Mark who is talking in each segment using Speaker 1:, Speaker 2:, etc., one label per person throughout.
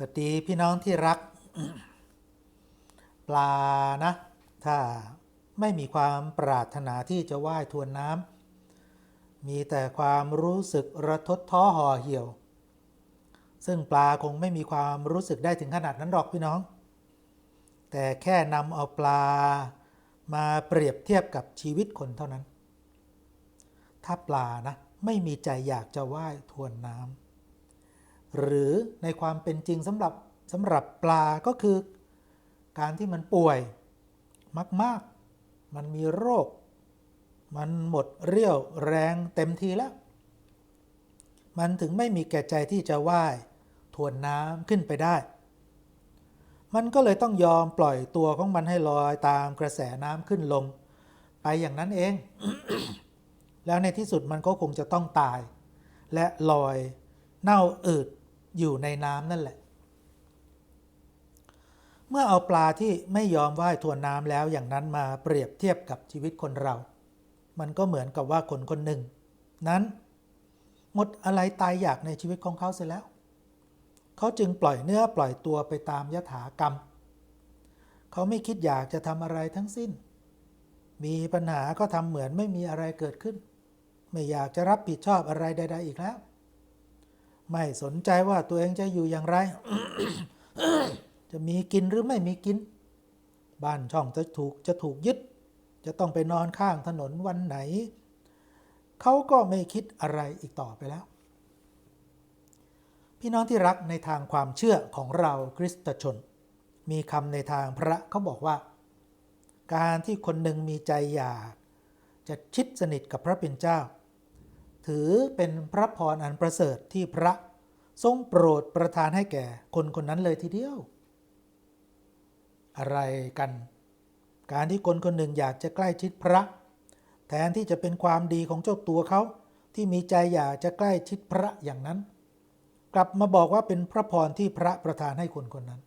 Speaker 1: สวัสดีพี่น้องที่รัก ปลานะ ถ้าไม่มีความปรารถนาที่จะว่ายทวนน้ำมีแต่ความรู้สึกระทดท้อห่อเหี่ยว ซึ่งปลาคงไม่มีความรู้สึกได้ถึงขนาดนั้นหรอกพี่น้อง แต่แค่นำเอาปลามาเปรียบเทียบกับชีวิตคนเท่านั้น ถ้าปลานะ ไม่มีใจอยากจะว่ายทวนน้ำ หรือในความเป็นจริงสำหรับสำหรับปลาก็คือ การที่มันป่วยมาก ๆ มันมีโรค มันหมดเรี่ยวแรงเต็มทีแล้ว มันถึงไม่มีแก่ใจที่จะว่ายทวนน้ำขึ้นไปได้ มันก็เลยต้องยอมปล่อยตัวของมันให้ลอยตามกระแสน้ำขึ้นลง ไปอย่างนั้นเอง แล้วในที่สุดมันก็คงจะต้องตาย และลอยเน่าอืด อยู่ในน้ำนั่นแหละ เมื่อเอาปลาที่ไม่ยอมว่ายทวนน้ำแล้วอย่างนั้นมาเปรียบเทียบกับชีวิตคนเรา มันก็เหมือนกับว่าคนคนหนึ่ง นั้นหมดอะไรตายอยากในชีวิตของเขาเสียแล้ว เขาจึงปล่อยเนื้อปล่อยตัวไปตามยถากรรม เขาไม่คิดอยากจะทำอะไรทั้งสิ้น มีปัญหาก็ทำเหมือนไม่มีอะไรเกิดขึ้น ไม่อยากจะรับผิดชอบอะไรใด ๆ อีกแล้ว ไม่สนใจว่าตัวเองจะอยู่อย่างไร จะมีกินหรือไม่มีกิน บ้านช่องจะถูกจะถูกยึด จะต้องไปนอนข้างถนนวันไหน เขาก็ไม่คิดอะไรอีกต่อไปแล้ว พี่น้องที่รักในทางความเชื่อของเราคริสตชน มีคำในทางพระเขาบอกว่า การที่คนหนึ่งมีใจอยาก จะชิดสนิทกับพระเป็นเจ้า ถือเป็นพระพรอันประเสริฐที่พระทรงโปรดประทานให้แก่คนคนนั้นเลยทีเดียว อะไรกัน การที่คนคนหนึ่งอยากจะใกล้ชิดพระ แทนที่จะเป็นความดีของเจ้าตัวเขาที่มีใจอยากจะใกล้ชิดพระอย่างนั้น กลับมาบอกว่าเป็นพระพรที่พระประทานให้คนคนนั้น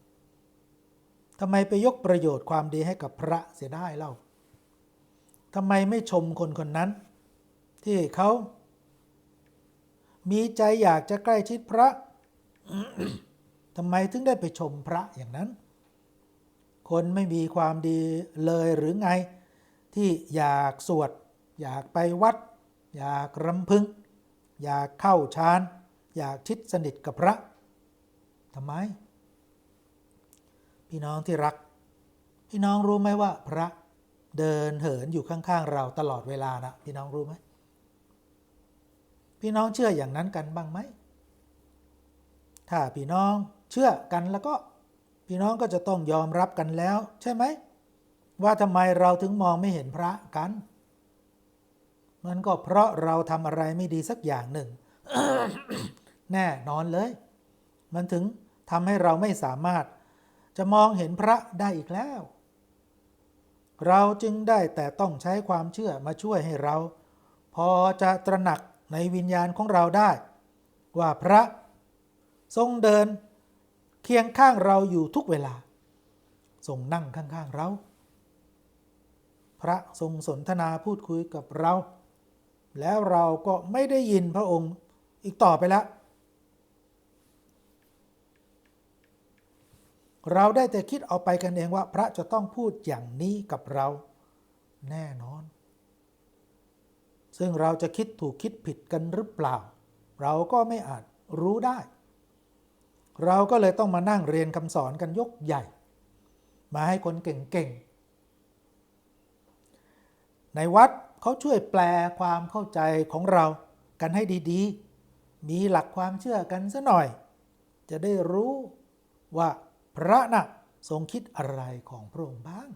Speaker 1: ทำไมไปยกประโยชน์ความดีให้กับพระเสียได้เล่าทำไมไม่ชมคนคนนั้น ที่เขา มีใจอยากจะใกล้ชิดพระทำไมถึงได้ไปชมพระอย่างนั้น คนไม่มีความดีเลยหรือไง ที่อยากสวด อยากไปวัด อยากรำพึง อยากเข้าฌาน อยากชิดสนิทกับพระทำไม พี่น้องที่รัก พี่น้องรู้ไหมว่าพระเดินเหินอยู่ข้างๆ เราตลอดเวลานะพี่น้องรู้ไหม พี่น้องเชื่ออย่างนั้นกันบ้างไหม ถ้าพี่น้องเชื่อกันแล้วก็ พี่น้องก็จะต้องยอมรับกันแล้ว ใช่ไหม ว่าทำไมเราถึงมองไม่เห็นพระกัน มันก็เพราะเราทำอะไรไม่ดีสักอย่างหนึ่ง แน่นอนเลย มันถึงทำให้เราไม่สามารถจะมองเห็นพระได้อีกแล้ว เราจึงได้แต่ต้องใช้ความเชื่อมาช่วยให้เรา พอจะตระหนัก ในวิญญาณของเราได้ ว่าพระทรงเดินเคียงข้างเราอยู่ทุกเวลา ทรงนั่งข้างๆเรา พระทรงสนทนาพูดคุยกับเรา แล้วเราก็ไม่ได้ยินพระองค์อีกต่อไปแล้ว เราได้แต่คิดเอาไปกันเองว่าพระจะต้องพูดอย่างนี้กับเรา แน่นอน ซึ่งเราจะคิดถูกคิดผิดกันหรือเปล่า เราก็ไม่อาจรู้ได้ เราก็เลยต้องมานั่งเรียนคำสอนกันยกใหญ่ มาให้คนเก่งๆ ในวัดเขาช่วยแปลความเข้าใจของเรากันให้ดีๆ มีหลักความเชื่อกันซะหน่อย จะได้รู้ว่าพระนะ่ะทรงคิดอะไรของพระองค์บ้าง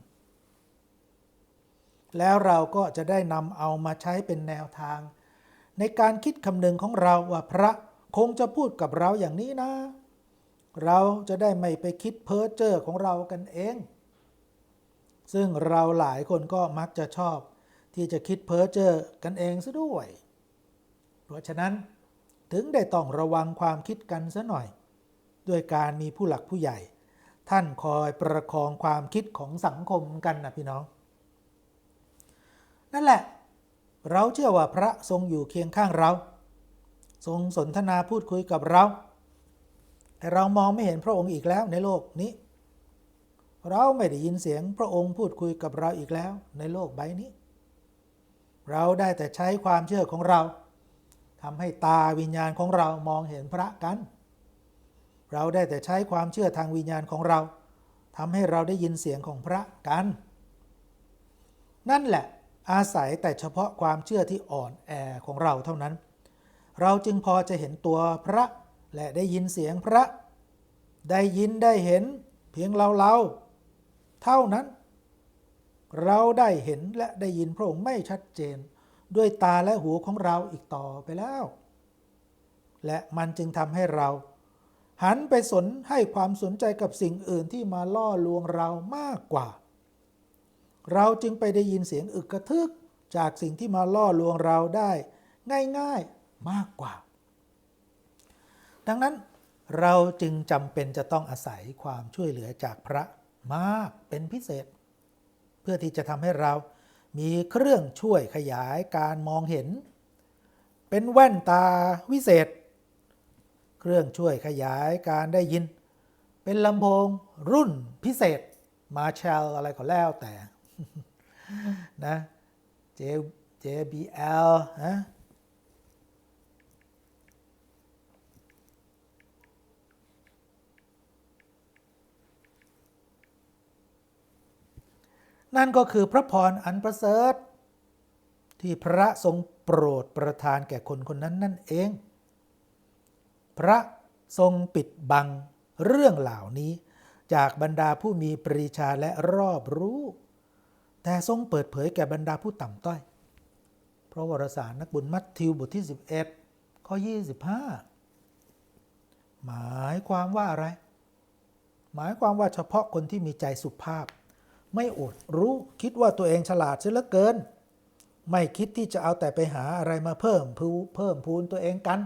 Speaker 1: แล้วเราก็จะได้นำเอามาใช้เป็นแนวทาง ในการคิดคำนึงของเราว่าพระคงจะพูดกับเราอย่างนี้นะ เราจะได้ไม่ไปคิดเพ้อเจ้อของเรากันเอง ซึ่งเราหลายคนก็มักจะชอบ ที่จะคิดเพ้อเจ้อกันเองซะด้วย เพราะฉะนั้นถึงได้ต้องระวังความคิดกันซะหน่อย ด้วยการมีผู้หลักผู้ใหญ่ ท่านคอยประคองความคิดของสังคมกันนะพี่น้อง นั่นแหละ เราเชื่อว่าพระทรงอยู่เคียงข้างเรา ทรงสนทนาพูดคุยกับเรา แต่เรามองไม่เห็นพระองค์อีกแล้วในโลกนี้ เราไม่ได้ยินเสียงพระองค์พูดคุยกับเราอีกแล้วในโลกใบนี้ เราได้แต่ใช้ความเชื่อของเราทำให้ตาวิญญาณของเรามองเห็นพระกัน เราได้แต่ใช้ความเชื่อทางวิญญาณของเราทำให้เราได้ยินเสียงของพระกัน นั่นแหละ อาศัยแต่เฉพาะความเชื่อที่อ่อนแอของเราเท่านั้น เราจึงพอจะเห็นตัวพระและได้ยินเสียงพระ ได้ยินได้เห็นเพียงเราเราๆเท่านั้น เราได้เห็นและได้ยินพระองค์ไม่ชัดเจน ด้วยตาและหูของเราอีกต่อไปแล้ว และมันจึงทำให้เรา หันไปสนให้ความสนใจกับสิ่งอื่นที่มาล่อลวงเรามากกว่า เราจึงไปได้ยินเสียงอึกกระทึกจากสิ่งที่มาล่อลวงเราได้ ง่ายๆมากกว่า ดังนั้นเราจึงจำเป็นจะต้องอาศัยความช่วยเหลือจากพระมากเป็นพิเศษ เพื่อที่จะทำให้เรามีเครื่องช่วยขยายการมองเห็น เป็นแว่นตาวิเศษ เครื่องช่วยขยายการได้ยิน เป็นลำโพงรุ่นพิเศษมาแชลอะไรก็แล้วแต่ นะ J JBL นะนั่นก็คือพระพรอันประเสริฐ ที่พระทรงโปรดประทานแก่คนคนนั้นนั่นเอง พระทรงปิดบังเรื่องเหล่านี้ จากบรรดาผู้มีปรีชาและรอบรู้ แต่ทรงเปิดเผยแก่บรรดาผู้ต่ำต้อย เพราะวารสารนักบุญมัทธิวบทที่ 11 ข้อ 25 หมายความว่าอะไร หมายความว่าเฉพาะคนที่มีใจสุภาพ ไม่อดรู้คิดว่าตัวเองฉลาดเสียเหลือเกิน ไม่คิดที่จะเอาแต่ไปหาอะไรมาเพิ่มพูเพิ่มพูนตัวเองกัน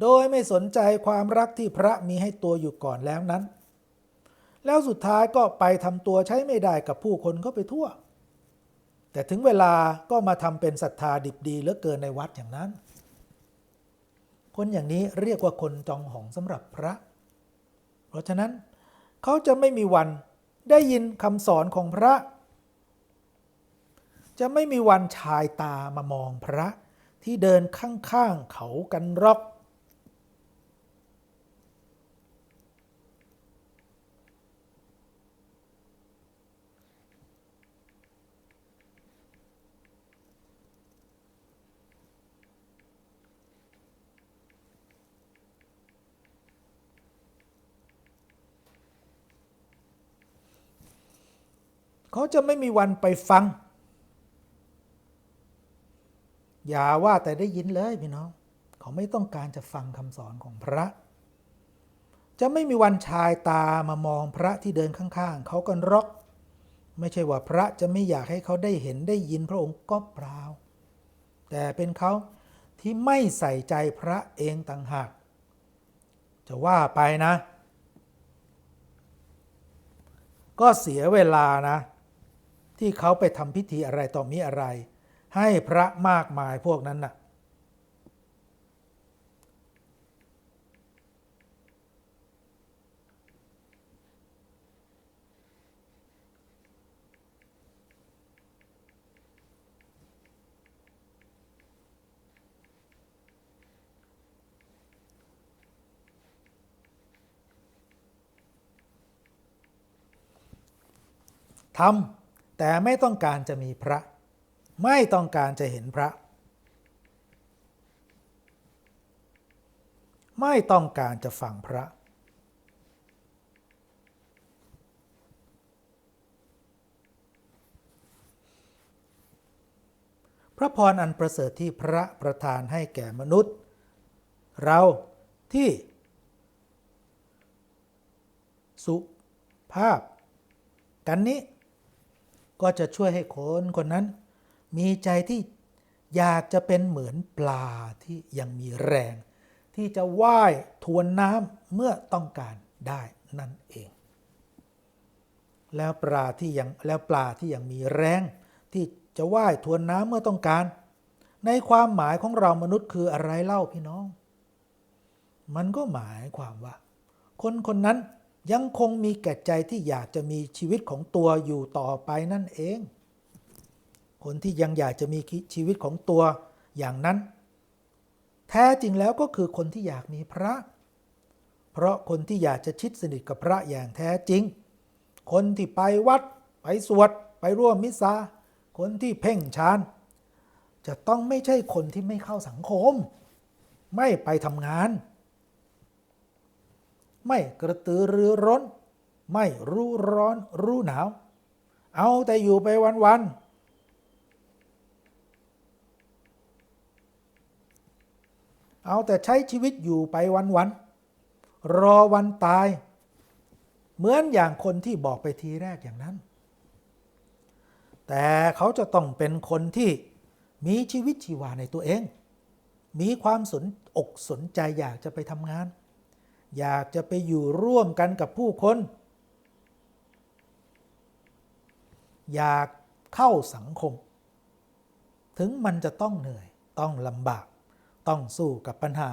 Speaker 1: โดยไม่สนใจความรักที่พระมีให้ตัวอยู่ก่อนแล้วนั้น แล้วสุดท้ายก็ไปทำตัวใช้ไม่ได้กับผู้คนก็ไปทั่ว แต่ถึงเวลาก็มาทำเป็นศรัทธาดิบดีเหลือเกินในวัดอย่างนั้น คนอย่างนี้เรียกว่าคนจองหองสำหรับพระ เพราะฉะนั้นเขาจะไม่มีวันได้ยินคำสอนของพระ จะไม่มีวันชายตามามองพระที่เดินข้างๆเขากันรอก เขาจะไม่มีวันไปฟัง อย่าว่าแต่ได้ยินเลยพี่น้อง เขาไม่ต้องการจะฟังคำสอนของพระ จะไม่มีวันชายตามามองพระที่เดินข้างๆ เขากันรอก ไม่ใช่ว่าพระจะไม่อยากให้เขาได้เห็นได้ยินพระองค์ก็เปล่า แต่เป็นเขาที่ไม่ใส่ใจพระเองต่างหาก จะว่าไปนะก็เสียเวลานะ ที่เขาไปทำพิธีอะไรต่อมีอะไร ให้พระมากมายพวกนั้นน่ะทำ แต่ไม่ต้องการจะมีพระ ไม่ต้องการจะเห็นพระ ไม่ต้องการจะฟังพระ พระพรอันประเสริฐที่พระประทานให้แก่มนุษย์ เราที่ สุภาพ กันนี้ ก็จะช่วยให้คนคนนั้น มีใจที่อยากจะเป็นเหมือนปลาที่ยังมีแรง ที่จะว่ายทวนน้ำเมื่อต้องการได้นั่นเอง แล้วปลาที่ยังแล้วปลาที่ยังมีแรง ที่จะว่ายทวนน้ำเมื่อต้องการ ในความหมายของเรามนุษย์คืออะไรเล่าพี่น้อง มันก็หมายความว่า คนคนนั้น ยังคงมีแก่ใจที่อยากจะมีชีวิตของตัวอยู่ต่อไปนั่นเอง คนที่ยังอยากจะมีชีวิตของตัวอย่างนั้น แท้จริงแล้วก็คือคนที่อยากมีพระ เพราะคนที่อยากจะชิดสนิทกับพระอย่างแท้จริง คนที่ไปวัด ไปสวด ไปร่วมมิสซาคนที่เพ่งฌานจะต้องไม่ใช่คนที่ไม่เข้าสังคม ไม่ไปทำงาน ไม่กระตือรือร้น ไม่รู้ร้อนรู้หนาว เอาแต่อยู่ไปวันๆเอาแต่ใช้ชีวิตอยู่ไปวันๆรอวันตาย เหมือนอย่างคนที่บอกไปทีแรกอย่างนั้น แต่เขาจะต้องเป็นคนที่มีชีวิตชีวาในตัวเอง มีความสนอกสนใจอยากจะไปทำงาน อยากจะไปอยู่ร่วมกันกับผู้คน อยากเข้าสังคม ถึงมันจะต้องเหนื่อย ต้องลำบาก ต้องสู้กับปัญหา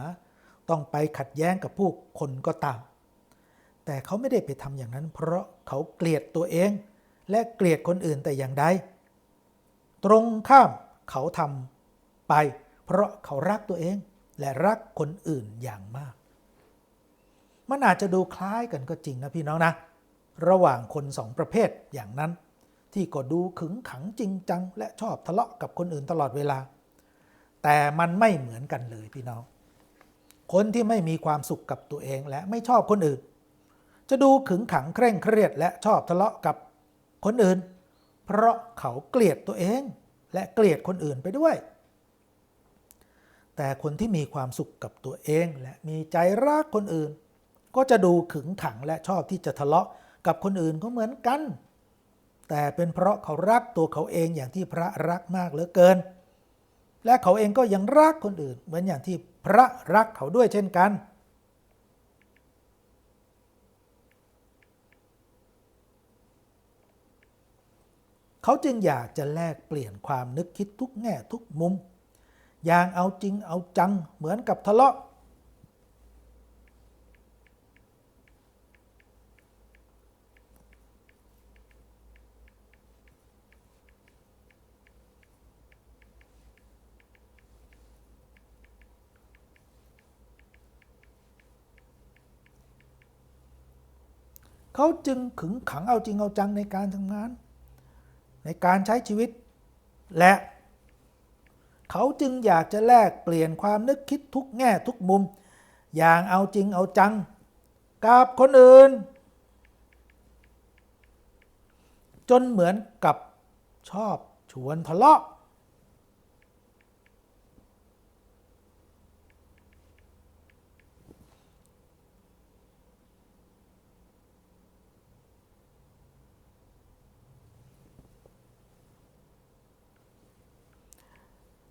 Speaker 1: ต้องไปขัดแย้งกับผู้คนก็ตาม แต่เขาไม่ได้ไปทำอย่างนั้น เพราะเขาเกลียดตัวเอง และเกลียดคนอื่นแต่อย่างใด ตรงข้ามเขาทำไป เพราะเขารักตัวเองและรักคนอื่นอย่างมาก มันอาจจะดูคล้ายกันก็จริงนะพี่น้องนะ ระหว่างคนสองประเภทอย่างนั้น ที่ก็ดูขึงขังจริงจัง และชอบทะเลาะกับคนอื่นตลอดเวลา แต่มันไม่เหมือนกันเลยพี่น้อง คนที่ไม่มีความสุขกับตัวเองและไม่ชอบคนอื่น จะดูขึงขังเคร่งเครียด และชอบทะเลาะกับคนอื่น เพราะเขาเกลียดตัวเอง และเกลียดคนอื่นไปด้วยแต่คนที่มีความสุขกับตัวเองและมีใจรักคนอื่น ก็จะดูขึงขังและชอบที่จะทะเลาะกับคนอื่นก็เหมือนกัน แต่เป็นเพราะเขารักตัวเขาเองอย่างที่พระรักมากเหลือเกิน และเขาเองก็ยังรักคนอื่น เหมือนอย่างที่พระรักเขาด้วยเช่นกัน เขาจึงอยากจะแลกเปลี่ยนความนึกคิดทุกแง่ทุกมุม อย่างเอาจริงเอาจังเหมือนกับทะเลาะ เขาจึงขึงขังเอาจริงเอาจังในการทำงาน ในการใช้ชีวิต และเขาจึงอยากจะแลกเปลี่ยนความนึกคิดทุกแง่ทุกมุม อย่างเอาจริงเอาจัง กับคนอื่น จนเหมือนกับชอบชวนทะเลาะ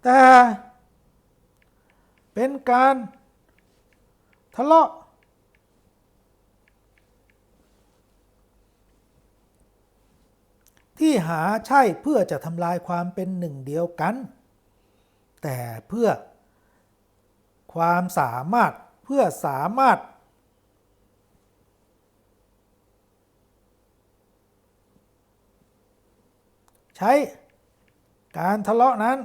Speaker 1: แต่เป็นการทะเลาะที่หาใช่เพื่อจะทำลายความเป็นหนึ่งเดียวกัน แต่เพื่อความสามารถเพื่อสามารถ ใช้การทะเลาะนั้น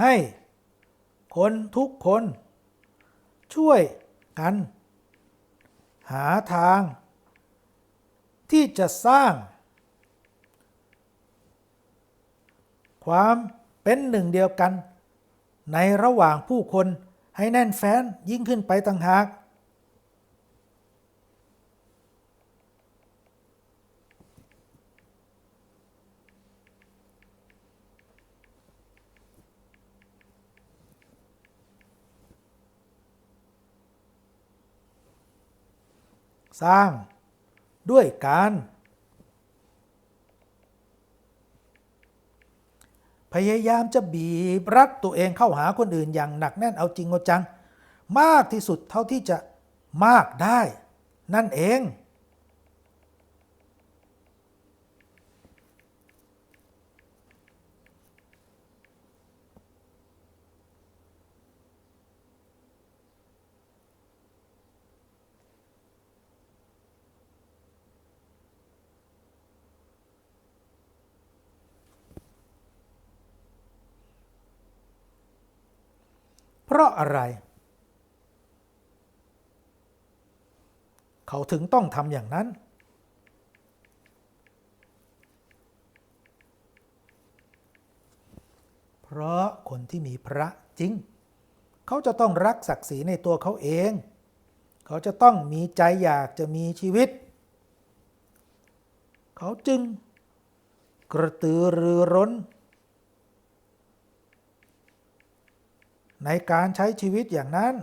Speaker 1: ให้คนทุกคน ช่วยกัน หาทาง ที่จะสร้าง ความเป็นหนึ่งเดียวกัน ในระหว่างผู้คนให้แน่นแฟ้นยิ่งขึ้นไปต่างหาก สร้างด้วยการ พยายามจะบีบรัดตัวเองเข้าหาคนอื่นอย่างหนักแน่นเอาจริงเอาจัง มากที่สุดเท่าที่จะมากได้ นั่นเอง ราะอะไร เขาถึงต้องทำอย่างนั้น เพราะคนที่มีพระจริง เขาจะต้องรักศักดิ์ศรีในตัวเขาเอง เขาจะต้องมีใจอยากจะมีชีวิต เขาจึงกระตือรือร้น ในการใช้ชีวิตอย่างนั้น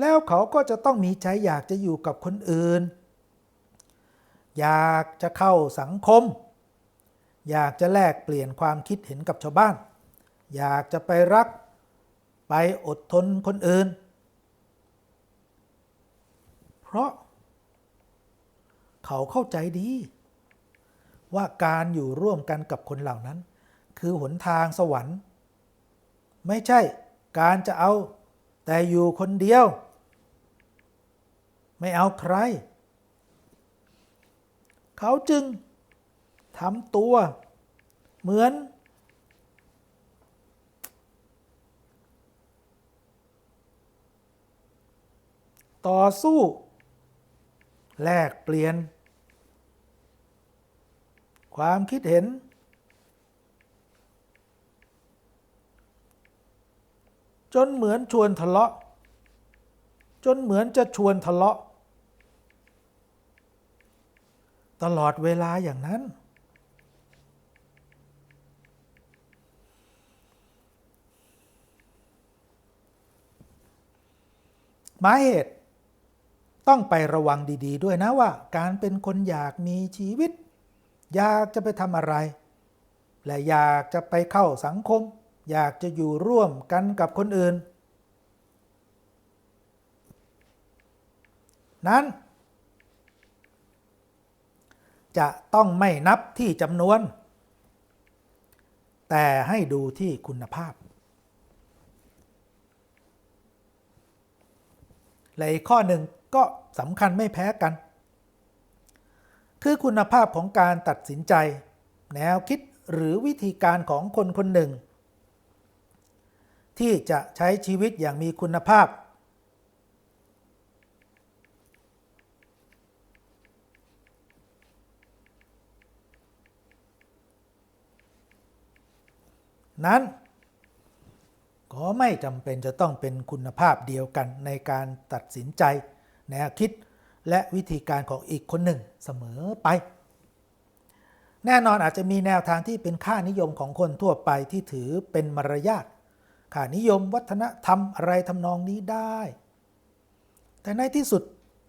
Speaker 1: แล้วเขาก็จะต้องมีใจอยากจะอยู่กับคนอื่น อยากจะเข้าสังคม อยากจะแลกเปลี่ยนความคิดเห็นกับชาวบ้าน อยากจะไปรักไปอดทนคนอื่น เพราะ เขาเข้าใจดี ว่าการอยู่ร่วมกันกับคนเหล่านั้น คือหนทางสวรรค์ ไม่ใช่การจะเอาแต่อยู่คนเดียว ไม่เอาใคร เขาจึงทำตัว เหมือน ต่อสู้ แลกเปลี่ยน ความคิดเห็น จนเหมือนชวนทะเลาะ จนเหมือนจะชวนทะเลาะ ตลอดเวลาอย่างนั้น หมายเหตุ ต้องไประวังดีๆด้วยนะว่า การเป็นคนอยากมีชีวิต อยากจะไปทำอะไร และอยากจะไปเข้าสังคม อยากจะอยู่ร่วมกันกับคนอื่น นั้น จะต้องไม่นับที่จำนวน แต่ให้ดูที่คุณภาพและอีกข้อหนึ่ง ก็สำคัญไม่แพ้กัน คือคุณภาพของการตัดสินใจ แนวคิดหรือวิธีการของคนคนหนึ่ง ที่จะใช้ชีวิตอย่างมีคุณภาพ นั้นก็ไม่จำเป็นจะต้องเป็นคุณภาพเดียวกันในการตัดสินใจ แนวคิดและวิธีการของอีกคนหนึ่งเสมอไป แน่นอนอาจจะมีแนวทางที่เป็นค่านิยมของคนทั่วไปที่ถือเป็นมารยาทค่านิยมวัฒนธรรมอะไรทำนองนี้ได้ แต่ในที่สุด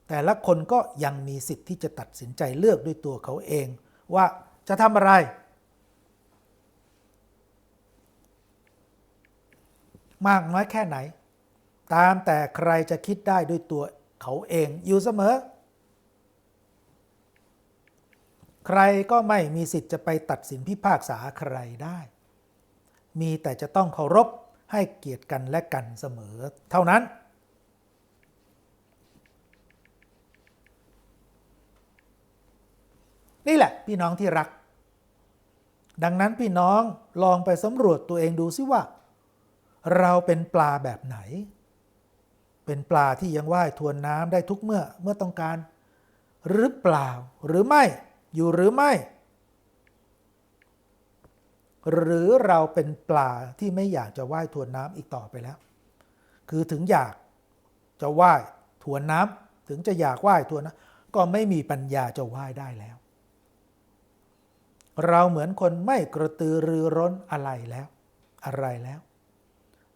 Speaker 1: แต่ละคนก็ยังมีสิทธิ์ที่จะตัดสินใจเลือกด้วยตัวเขาเอง ว่าจะทำอะไร มากน้อยแค่ไหน ตามแต่ใครจะคิดได้ด้วยตัว เขาเองอยู่เสมอ ใครก็ไม่มีสิทธิ์จะไปตัดสินพิพากษาใครได้ มีแต่จะต้องเคารพให้เกียรติกันและกันเสมอเท่านั้น นี่แหละพี่น้องที่รัก ดังนั้นพี่น้องลองไปสำรวจตัวเองดูซิว่า เราเป็นปลาแบบไหน เป็นปลาที่ยังว่ายทวนน้ำได้ทุกเมื่อเมื่อต้องการ หรือเปล่าหรือไม่อยู่หรือไม่ หรือเราเป็นปลาที่ไม่อยากจะว่ายทวนน้ำอีกต่อไปแล้ว คือถึงอยากจะว่ายทวนน้ำถึงจะอยากว่ายทวนน้ำก็ไม่มีปัญญาจะว่ายได้แล้ว เราเหมือนคนไม่กระตือรือร้นอะไรแล้ว อะไรแล้ว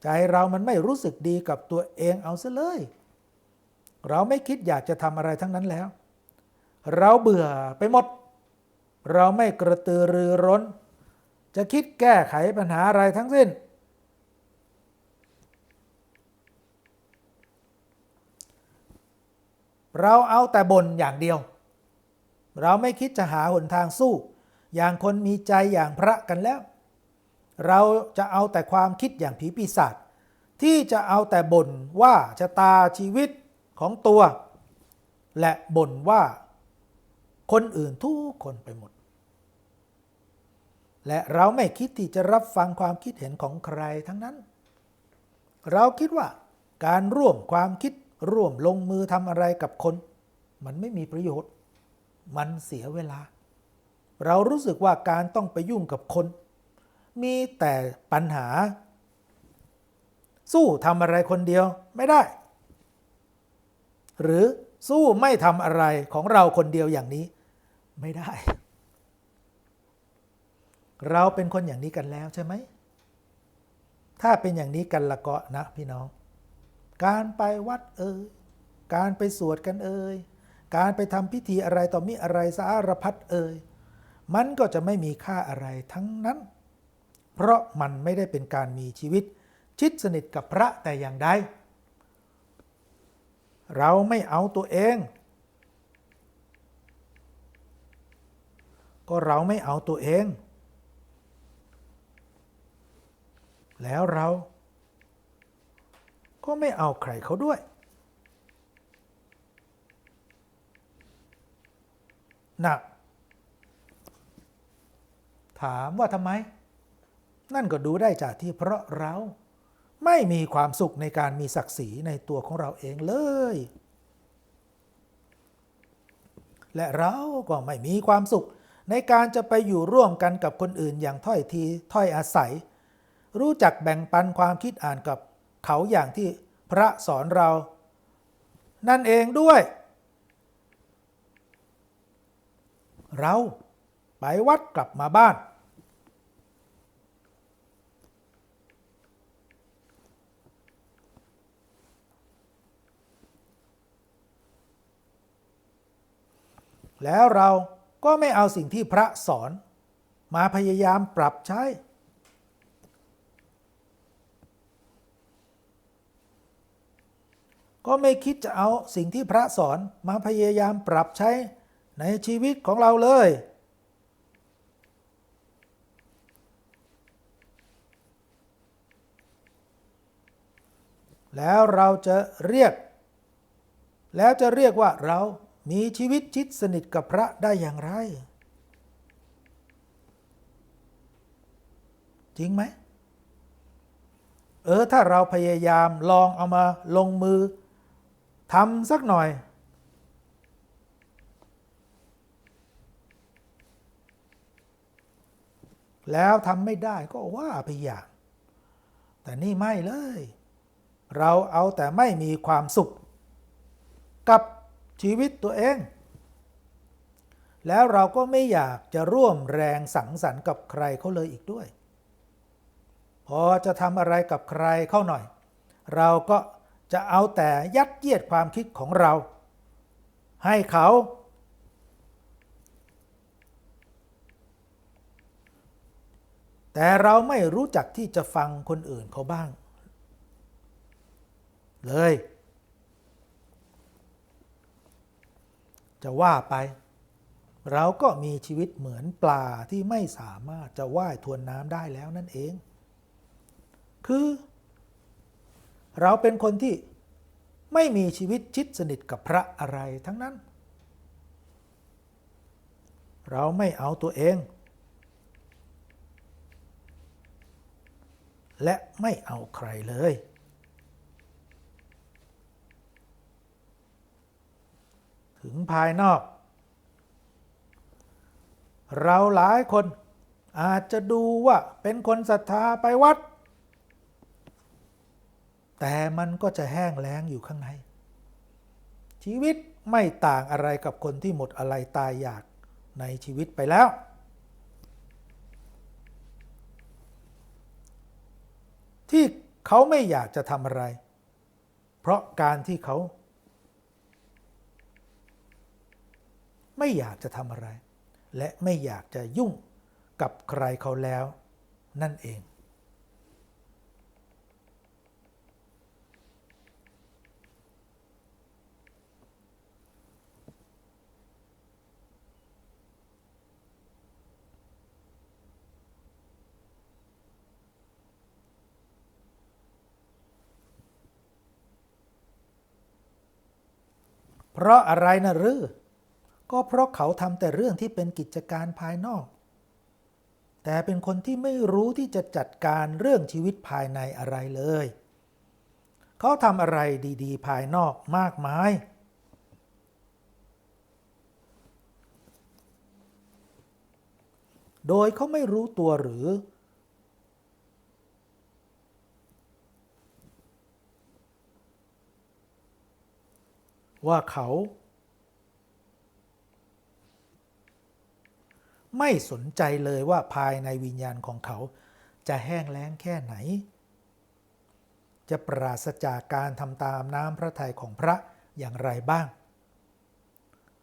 Speaker 1: ใจเรามันไม่รู้สึกดีกับตัวเองเอาซะเลย เราไม่คิดอยากจะทำอะไรทั้งนั้นแล้ว เราเบื่อไปหมด เราไม่กระตือรือร้น จะคิดแก้ไขปัญหาอะไรทั้งสิ้น เราเอาแต่บ่นอย่างเดียว เราไม่คิดจะหาหนทางสู้ อย่างคนมีใจอย่างพระกันแล้ว เราจะเอาแต่ความคิดอย่างผีปีศาจที่จะเอาแต่บ่นว่าชะตาชีวิตของตัว และบ่นว่าคนอื่นทุกคนไปหมด และเราไม่คิดที่จะรับฟังความคิดเห็นของใครทั้งนั้น เราคิดว่าการร่วมความคิดร่วมลงมือทำอะไรกับคน มันไม่มีประโยชน์ มันเสียเวลา เรารู้สึกว่าการต้องไปยุ่งกับคน มีแต่ปัญหา สู้ทำอะไรคนเดียวไม่ได้ หรือสู้ไม่ทำอะไรของเราคนเดียวอย่างนี้ไม่ได้ เราเป็นคนอย่างนี้กันแล้วใช่ไหม ถ้าเป็นอย่างนี้กันละก็นะพี่น้อง การไปวัดเอ่ยการไปสวดกันเอ่ยการไปทำพิธีอะไรต่อมีอะไรสารพัดเอ่ยมันก็จะไม่มีค่าอะไรทั้งนั้น เพราะมันไม่ได้เป็นการมีชีวิต ชิดสนิทกับพระแต่อย่างใด เราไม่เอาตัวเอง ก็เราไม่เอาตัวเอง แล้วเรา ก็ไม่เอาใครเขาด้วยนะถามว่าทำไม นั่นก็ดูได้จากที่เพราะเราไม่มีความสุขในการมีศักดิ์ศรีในตัวของเราเองเลย และเราก็ไม่มีความสุขในการจะไปอยู่ร่วมกันกับคนอื่นอย่างถ้อยทีถ้อยอาศัย รู้จักแบ่งปันความคิดอ่านกับเขาอย่างที่พระสอนเรา นั่นเองด้วย เราไปวัดกลับมาบ้าน แล้วเราก็ไม่เอาสิ่งที่พระสอน มาพยายามปรับใช้ ก็ไม่คิดจะเอาสิ่งที่พระสอนมาพยายามปรับใช้ในชีวิตของเราเลย แล้วเราจะเรียก แล้วจะเรียกว่าเรา มีชีวิตชิดสนิทกับพระได้อย่างไร จริงไหม เออ ถ้าเราพยายามลองเอามาลงมือทำสักหน่อย แล้วทำไม่ได้ก็ว่าไปอย่าง แต่นี่ไม่เลย เราเอาแต่ไม่มีความสุข กับ ชีวิตตัวเอง แล้วเราก็ไม่อยากจะร่วมแรงสังสรรค์กับใครเขาเลยอีกด้วย พอจะทำอะไรกับใครเข้าหน่อย เราก็จะเอาแต่ยัดเยียดความคิดของเรา ให้เขา แต่เราไม่รู้จักที่จะฟังคนอื่นเขาบ้าง เลย จะว่าไป เราก็มีชีวิตเหมือนปลาที่ไม่สามารถจะว่ายทวนน้ำได้แล้วนั่นเอง คือ เราเป็นคนที่ไม่มีชีวิตชิดสนิทกับพระอะไรทั้งนั้น เราไม่เอาตัวเอง และไม่เอาใครเลย ถึงภายนอก เราหลายคนอาจจะดูว่าเป็นคนศรัทธาไปวัด แต่มันก็จะแห้งแล้งอยู่ข้างใน ชีวิตไม่ต่างอะไรกับคนที่หมดอะไรตายอยากในชีวิตไปแล้ว ที่เขาไม่อยากจะทำอะไร เพราะการที่เขา ไม่อยากจะทำอะไร และไม่อยากจะยุ่งกับใครเขาแล้ว นั่นเอง เพราะอะไรนะหรือ ก็เพราะเขาทำแต่เรื่องที่เป็นกิจการภายนอก แต่เป็นคนที่ไม่รู้ที่จะจัดการเรื่องชีวิตภายในอะไรเลย เขาทำอะไรดี ๆ ภายนอกมากมาย โดยเขาไม่รู้ตัวหรือ ว่าเขา ไม่สนใจเลยว่าภายในวิญญาณของเขา จะแห้งแล้งแค่ไหน จะปราศจากการทำตามน้ำพระทัยของพระอย่างไรบ้าง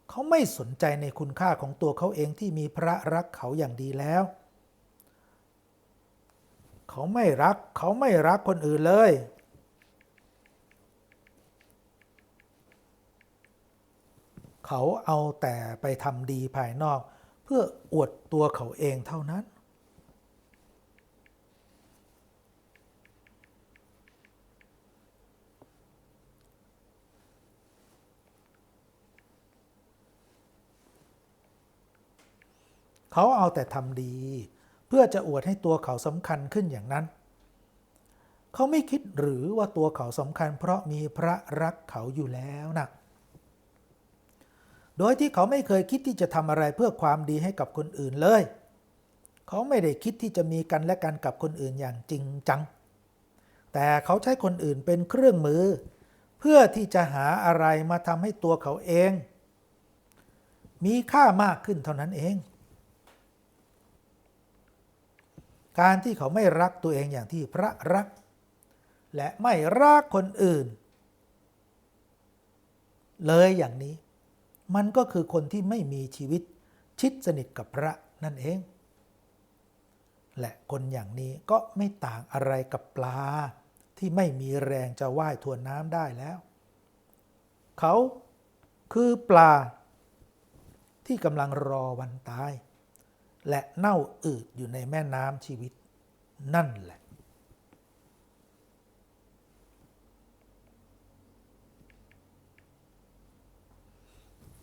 Speaker 1: เขาไม่สนใจในคุณค่าของตัวเขาเองที่มีพระรักเขาอย่างดีแล้ว เขาไม่รัก เขาไม่รักคนอื่นเลย เขาเอาแต่ไปทำดีภายนอก เพื่ออวดตัวเขาเองเท่านั้น เขาเอาแต่ทำดี เพื่อจะอวดให้ตัวเขาสำคัญขึ้นอย่างนั้น เขาไม่คิดหรือว่าตัวเขาสำคัญเพราะมีพระรักเขาอยู่แล้วนะ โดยที่เขาไม่เคยคิดที่จะทำอะไรเพื่อความดีให้กับคนอื่นเลย เขาไม่ได้คิดที่จะมีกันและกันกับคนอื่นอย่างจริงจัง แต่เขาใช้คนอื่นเป็นเครื่องมือ เพื่อที่จะหาอะไรมาทำให้ตัวเขาเอง มีค่ามากขึ้นเท่านั้นเอง การที่เขาไม่รักตัวเองอย่างที่พระรัก และไม่รักคนอื่น เลยอย่างนี้ มันก็คือคนที่ไม่มีชีวิตชิดสนิทกับพระนั่นเอง และคนอย่างนี้ก็ไม่ต่างอะไรกับปลา ที่ไม่มีแรงจะว่ายทวนน้ำได้แล้ว เขาคือปลา ที่กำลังรอวันตาย และเน่าอืดอยู่ในแม่น้ำชีวิตนั่นแหละ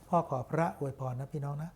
Speaker 1: พ่อขอพระอวยพรนะพี่น้องนะ